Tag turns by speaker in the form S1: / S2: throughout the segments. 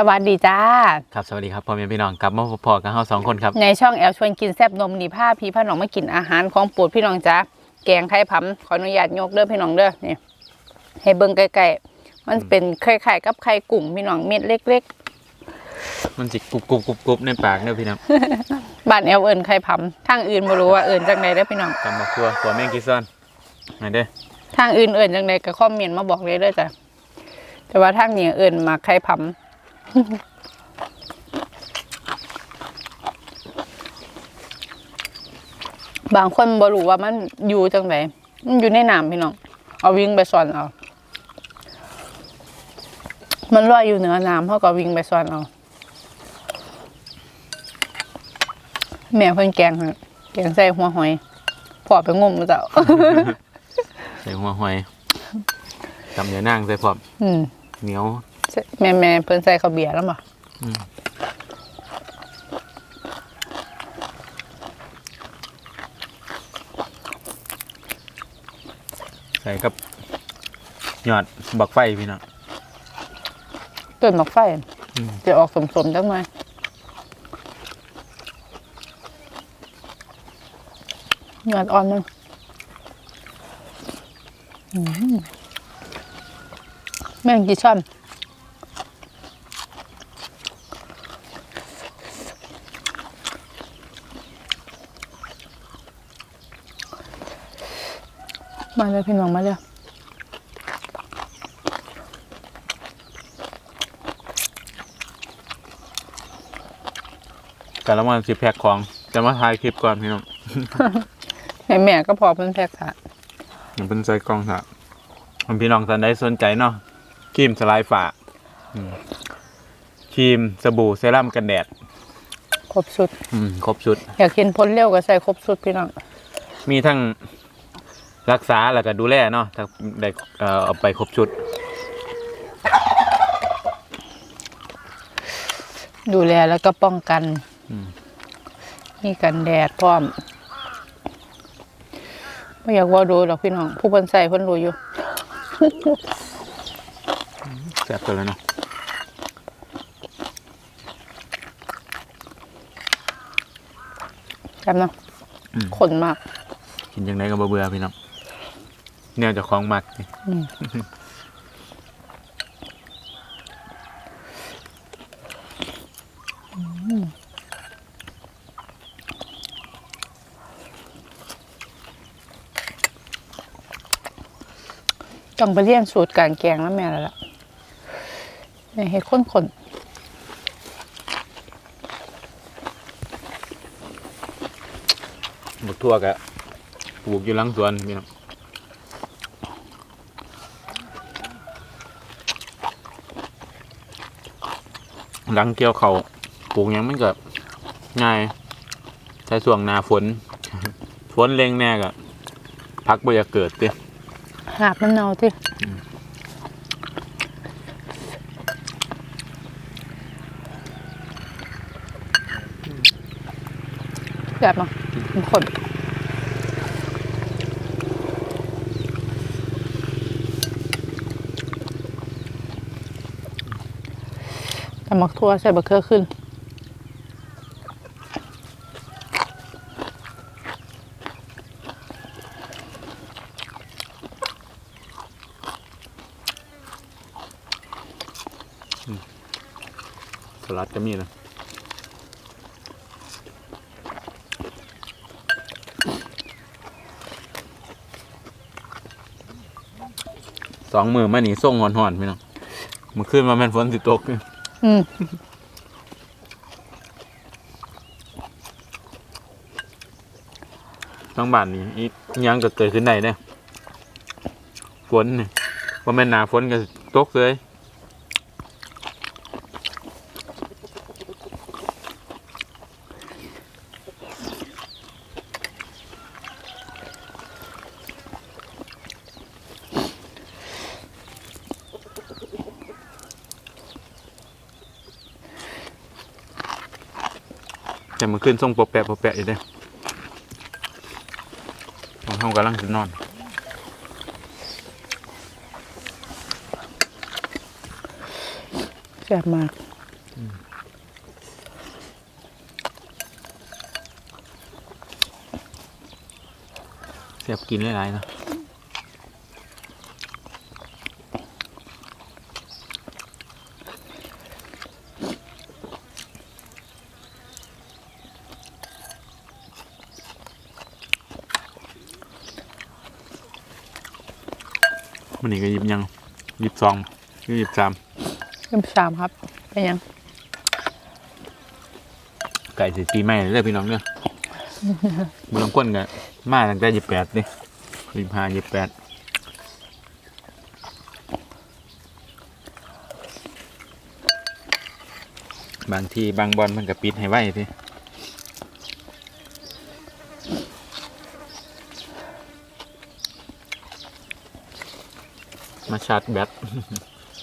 S1: สวัสดีจ้า
S2: ครับสวัสดีครับพ่อแม่พี่น้องกลับมาพอๆกันเฮาสองคนครับ
S1: ในช่องแอลชวนกินแซบนมนี่ผ้าพี่พ่อน้องมากินอาหารของโปรดพี่น้องจ้าแกงไข่ผำขออนุญาตยกเด้อพี่น้องเด้อนี่ให้เบิ่งใกล้ๆมันเป็นคล้ายๆกับไข่กุ่งพี่น้องเม็ดเล็ก
S2: มันสิกรุบกรุบกรุบกรุบในปากเด้อพี่น้อง
S1: ๆบ้านแอลเอิญไข่ผำทางอื่นบ่รู้ว่าเอิญจังใดเด้อพี่น้อง
S2: กำมาครัวตัวแมงกีซ่อนมาเด้อ
S1: ทางอื่นเอิญจังใดก็คอมเมนต์มาบอกเลยเด้อจ้ะแต่ว่าทางนี้เอิญมาไข่ผำ บางคนบ่รู้ว่ามันอยู่จังไดมันอยู่ในน้ำพี่น้อง เอาวิ่งไปซ่อนเอา มันลอยอยู่เหนือน้ำเขาก็วิ่งไปซ่อนเอา แม่เพิ่นแกงให้แกงใส่หัวหอยพอไปงมมาเจ้า
S2: ใส่หัวหอยกำเนื้อนางใส่พร้อม
S1: อืม
S2: เหนียว
S1: แม่แม่เพิ่นใส่ข้าวเบียร์แล้วบ่
S2: ใส่กับยอดบักไฟพี่น้อง
S1: ต้นหมอกไฟ
S2: อืม
S1: จะออกสมๆจังหน่อยยอดอ่อนมันอืมแม่งกี่ช่อน มาเลยพี่น้องมาเลย
S2: แต่ละวันสิแพ็คของ จะมาถ่ายคลิปก่อนพี่น้อง
S1: แม่แม่ก็พอเพิ่นแพ็กค่ะ
S2: มันเป็นใส่กล่องค่ะมันพี่น้องท่านใดสนใจเนาะครีมสลายฝาอืมครีมสบู่เซรั่มกันแดด
S1: ครบชุด
S2: อืม ครบชุด
S1: อยากเห็นผลเร็วก็ใส่ครบชุดพี่น้อง
S2: มีทั้ง รักษาแล้วก็ดูแลเนาะถ้าได้เอ่อเอาไปครบชุด
S1: ดูแลแล้วก็ป้องกัน
S2: อืม
S1: มีกันแดดพร้อมไม่อยากว่าดูหรอกพี่น้อง ผู้เพิ่นใส่เพิ่นรู้อยู่
S2: แซ่บตัวแล้วเนาะ
S1: จำเนาะ
S2: อืม
S1: ขนมาก
S2: กินยังไงก็บ่เบื่อพี่น้อง แนวเจะคล้าของมักนี่
S1: อืมต้องไปเรียนสูตรการแกงแล้วแม่แล้วล่ะในเห็ดข้นขน
S2: บักทั่วกะปลูกอยู่หลังสวนพี่น้อง หลังเกี่ยวเขาวปลูกหยังมันก็ง่ายใช้ส่วงหนาฝน ฝนเร่งแน่กะพักบ่อยากเกิดเด้
S1: หาบมันเนาที่แบบเนาะมันขน แต่มักทั่วใส่บะเขือขึ้น
S2: สลัดก็มีนะสองมือมาหนีส่งหอนๆพี่น้องมันขึ้นมาแม่นฝนสิตก
S1: อืม
S2: ทั้งบ้านนี้อียังก็เกิดขึ้นได้เนี่ยฝนนี่ว่าแม่นหนาฝนก็ตกเลย แต่มันขึ้นส่งปกแปะปกแปะอยู่เด้ผมทำกำลังจะนอน
S1: แซ่บมาก
S2: เสียบกินหลายๆเนาะ มันนี่ก็หยิบยังหยิบซองหยิบสาม
S1: เริ่มสามครับเป็นยัง
S2: ไก่สิปีใหม่เลยเด้อพี่น้องเด้อบุญลงก้นกันมาตั้งแต่ยี่แปดนี่ยี่ห้ายี่แปดบางทีบางบอลมันก็ปิดให้ไว้ที มาชาร์จแบต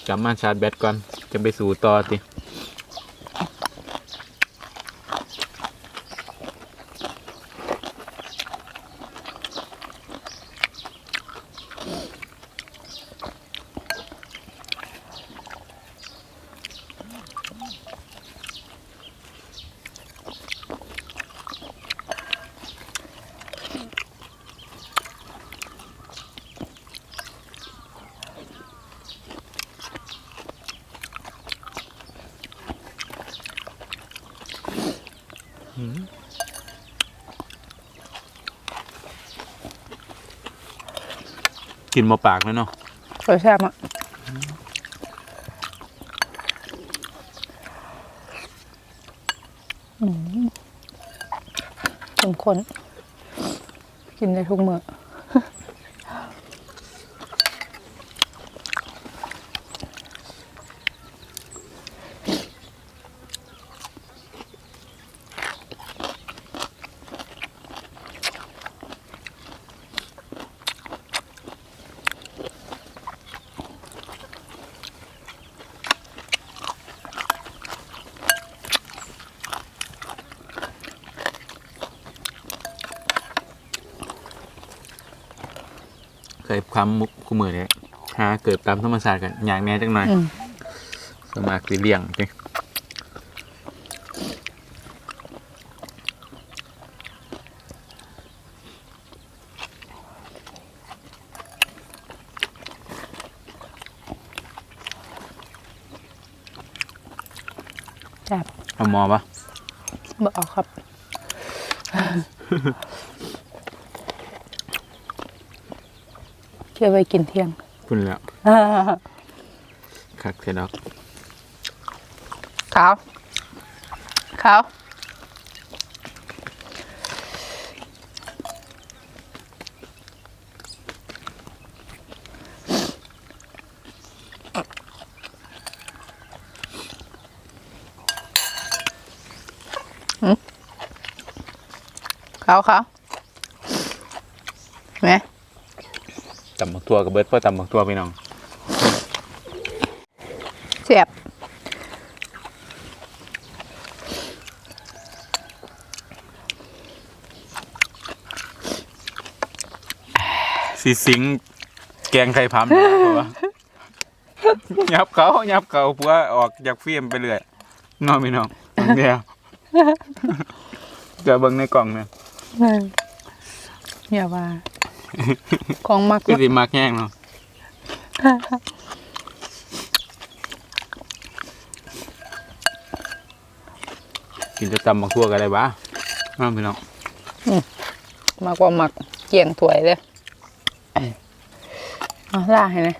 S2: กลับมาชาร์จแบตก่อนจะไปสู่ต่อสิ กินมาปากแล้วเนาะ
S1: รสแซ่บอะอืมเข้มข้นกินได้ทุกมื้อ
S2: เคยความมุกคู่มือเนี่ยหาเกิดตามธรรมชาติกันอย่างแน่จังหน่อย
S1: อืม
S2: สวนมากสิเลี้ยงติ
S1: แซ่บ
S2: เอาหมอปะ
S1: บ่เอาครับ เก็บไว้กินเที่ยง
S2: คุณแล้วคักเสร็จแล้ว
S1: ขาวขาวหืมขาวขาวเห็นไหม
S2: ตำบักตัวกับเบิร์ดเพื่อตำบักตัวพี่น้อง
S1: เสียบ
S2: สีสิงแกงไข่พัมนะเพราะว่ายับเขายับเขาเพื่อออกจากฟิล์มไปเรื่อยเนอนพี่น้องเดียวเจอเบิ้งในกล่องเนี่ย
S1: อย่าว่า ของมัก
S2: คือสิมากแห้งเนาะกินจะตำบักทั่วกันได้บ้าน้องพี่น้อง
S1: มากกว่ามักเกี่ยงถวยเลยเอาล่าให้นะ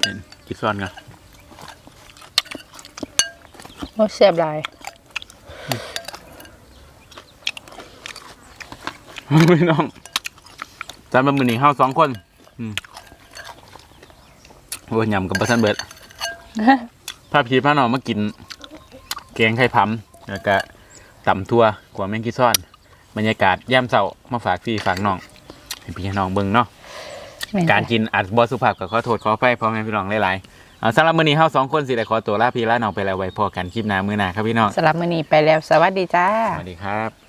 S2: เห็นกินซ้อนกัน
S1: โอ้เสียบหลาย
S2: พี่น้อง จานบะหมี่นี่เฮาสองคนอืมโอ้ยยำกับปลาทันเบิดภาพพีพาน้องมากิน แกงไข่พำแล้วก็ตำทั่วกว่าแมงกี้ซ่อน บรรยากาศย่ำเสามาฝากพี่ฝากน้องให้พี่น้องเบิ่งเนาะ
S1: แม่น
S2: การกินอาจบ่สุภาพก็ขอโทษขออภัยพ่อแม่พี่น้องหลายๆเอาสำหรับมื้อนี้เฮาสองคนสิได้ขอตัวลาพี่ลาน้องไปแล้วไว้พอกันคลิปหน้ามื้อหน้าครับพี่น้อง
S1: สำหรับมื้อนี้ไปแล้วสวัสดีจ้า
S2: สวัสดีครับ